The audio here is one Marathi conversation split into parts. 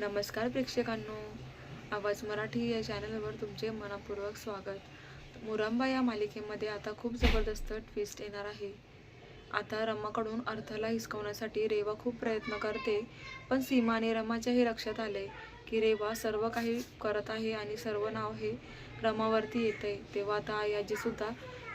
नमस्कार प्रेक्षकांनो. आवाज मराठी या चॅनलवर तुमचे मनापूर्वक स्वागत. मुरांबा या मालिकेमध्ये आता खूप जबरदस्त ट्विस्ट येणार आहे. आता रमाकडून अर्थाला हिसकवण्यासाठी रेवा खूप प्रयत्न करते पण सीमा आणि रमाच्याही लक्षात आले की रेवा सर्व काही करत आहे आणि सर्व नाव हे रमावरती येते तेव्हा आता आयाजीसुद्धा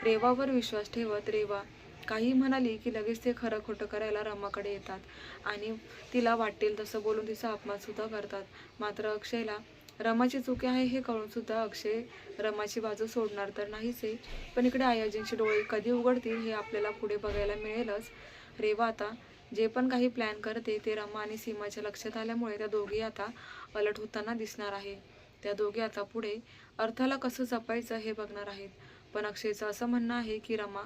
रेवावर विश्वास ठेवत रेवा. काही म्हणाली की लगेच ते खरं खोटं करायला रमाकडे येतात. आणि तिला वाटेल तसं बोलून तिचा अपमानसुद्धा करतात. मात्र अक्षयला रमाची चुके आहे हे कळूनसुद्धा अक्षय रमाची बाजू सोडणार तर नाहीच आहे. पण इकडे आयोजनचे डोळे कधी उघडतील हे आपल्याला पुढे बघायला मिळेलच. रेवा आता जे पण काही प्लॅन करते ते रमा आणि सीमाच्या लक्षात आल्यामुळे त्या दोघी आता अलर्ट होताना दिसणार आहे. त्या दोघी आता पुढे अर्थाला कसं जपायचं हे बघणार आहेत. पण अक्षयचं असं म्हणणं आहे की रमा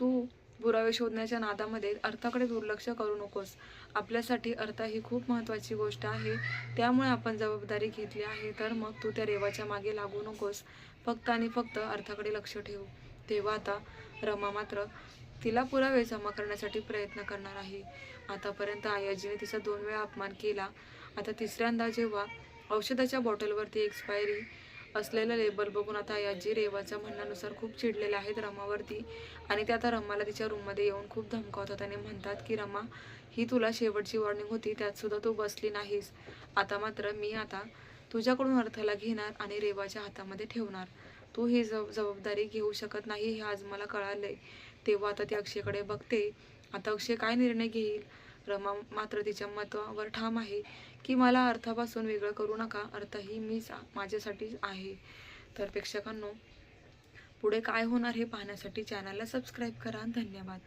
तू पुरावे शोधण्याच्या नादामध्ये अर्थाकडे दुर्लक्ष करू नकोस. आपल्यासाठी अर्थ ही खूप महत्त्वाची गोष्ट आहे. त्यामुळे आपण जबाबदारी घेतली आहे. तर मग तू त्या रेवाच्या मागे लागू नकोस. फक्त आणि फक्त अर्थाकडे लक्ष ठेव. तेव्हा आता रमा मात्र तिला पुरावे जमा करण्यासाठी प्रयत्न करणार आहे. आतापर्यंत आयाजीने तिचा दोन वेळा अपमान केला. आता तिसऱ्यांदा जेव्हा औषधाच्या बॉटलवरती एक्सपायरी असलेलं लेबल बघून आता आयाजी रेवाच्या म्हणण्यानुसार खूप चिडलेल्या आहेत रमावरती. आणि त्या आता रमाला तिच्या रूममध्ये येऊन खूप धमकावतात आणि म्हणतात की रमा ही तुला शेवटची वॉर्निंग होती त्यातसुद्धा तू बसली नाहीस. आता मात्र मी आता तुझ्याकडून अर्थाला घेणार आणि रेवाच्या हातामध्ये ठेवणार. तू ही जब जबाबदारी घेऊ शकत नाही हे आज मला कळालंय. तेव्हा आता ती अक्षयकडे बघते. आता अक्षय काय निर्णय घेईल? रमा मात्र तिच्या मतावर ठाम आहे की मला अर्थापासून वेगळं करू नका अर्थ ही मीच आ- माझ्यासाठीच आहे. तर प्रेक्षकांनो पुढे काय होणार हे पाहण्यासाठी चॅनलला सबस्क्राईब करा. धन्यवाद.